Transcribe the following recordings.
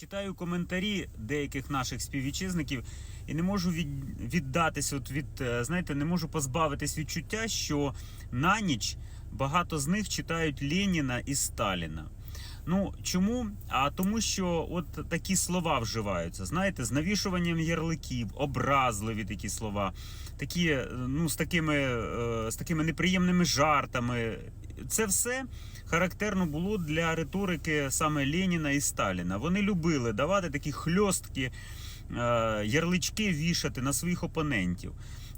Читаю коментарі деяких наших співвітчизників і не можу від, віддатись от від, е, знаєте, не можу позбавитись відчуття, що на ніч багато з них читають Леніна і Сталіна. Ну чому? А тому, що от такі слова вживаються, знаєте, з навішуванням ярликів, образливі такі слова, такі, е, ну, з такими, е, з такими неприємними жартами. Це все характерно було для риторики саме Леніна і Сталіна. Вони любили давати такі хльостки, е, ярлички вішати на своїх опонентів.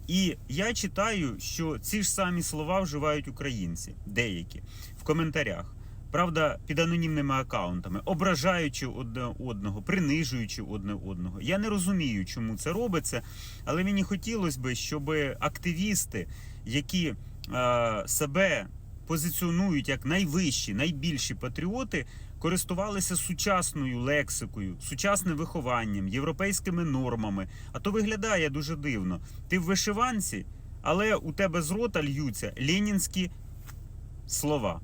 І я читаю, що ці ж самі слова вживають українці, деякі в коментарях. Правда, під анонімними акаунтами, ображаючи одне одного, принижуючи одне одного. Я не розумію, чому це робиться, але мені хотілося б, щоб активісти, які е, себе позиціонують як найвищі, найбільші патріоти, користувалися сучасною лексикою, сучасним вихованням, європейськими нормами. А то виглядає дуже дивно. Ти в вишиванці, але у тебе з рота льються ленінські слова.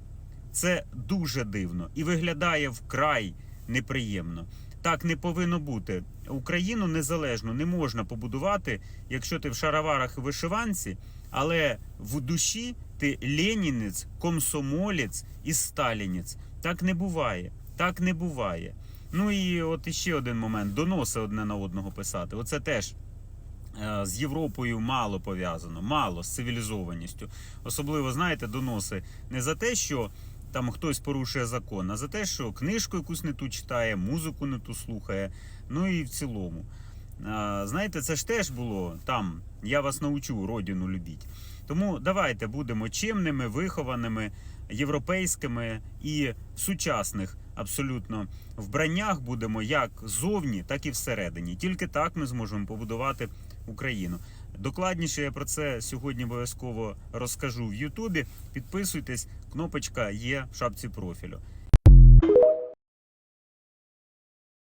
Це дуже дивно і виглядає вкрай неприємно. Так не повинно бути. Україну незалежно не можна побудувати, якщо ти в шароварах і вишиванці, але в душі ти ленінець, комсомолець і сталінець. Так не буває. Так не буває. Ну і от іще один момент: доноси одне на одного писати. Оце теж е, з Європою мало пов'язано, мало з цивілізованістю. Особливо, знаєте, доноси не за те, що там хтось порушує закон, а за те, що книжку якусь не ту читає, музику не ту слухає. Ну і в цілому. Знаєте, це ж теж було там. Я вас научу родину любіть. Тому давайте будемо чимними, вихованими, європейськими і сучасних абсолютно вбраннях будемо як зовні, так і всередині. Тільки так ми зможемо побудувати Україну. Докладніше я про це сьогодні обов'язково розкажу в Ютубі. Підписуйтесь, кнопочка є в шапці профілю.